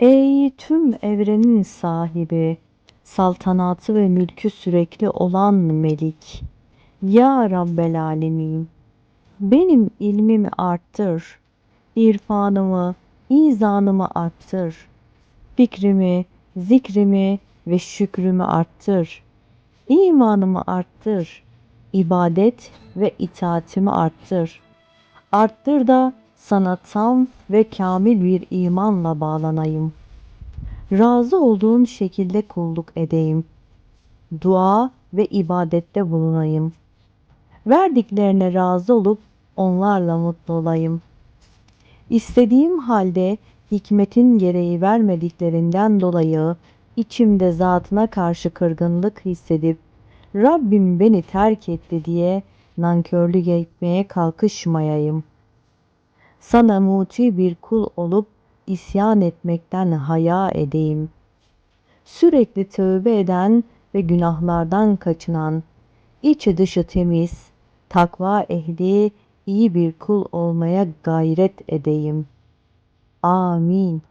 Ey tüm evrenin sahibi, saltanatı ve mülkü sürekli olan Melik, Ya Rabbel Alemin, benim ilmimi arttır, irfanımı, izanımı arttır, fikrimi, zikrimi ve şükrümü arttır, imanımı arttır, ibadet ve itaatimi arttır. Arttır da sana tam ve kamil bir imanla bağlanayım. Razı olduğun şekilde kulluk edeyim. Dua ve ibadette bulunayım. Verdiklerine razı olup onlarla mutlu olayım. İstediğim halde hikmetin gereği vermediklerinden dolayı içimde zatına karşı kırgınlık hissedip Rabbim beni terk etti diye nankörlük etmeye kalkışmayayım. Sana muti bir kul olup isyan etmekten haya edeyim. Sürekli tövbe eden ve günahlardan kaçınan, içi dışı temiz, takva ehli, iyi bir kul olmaya gayret edeyim. Amin.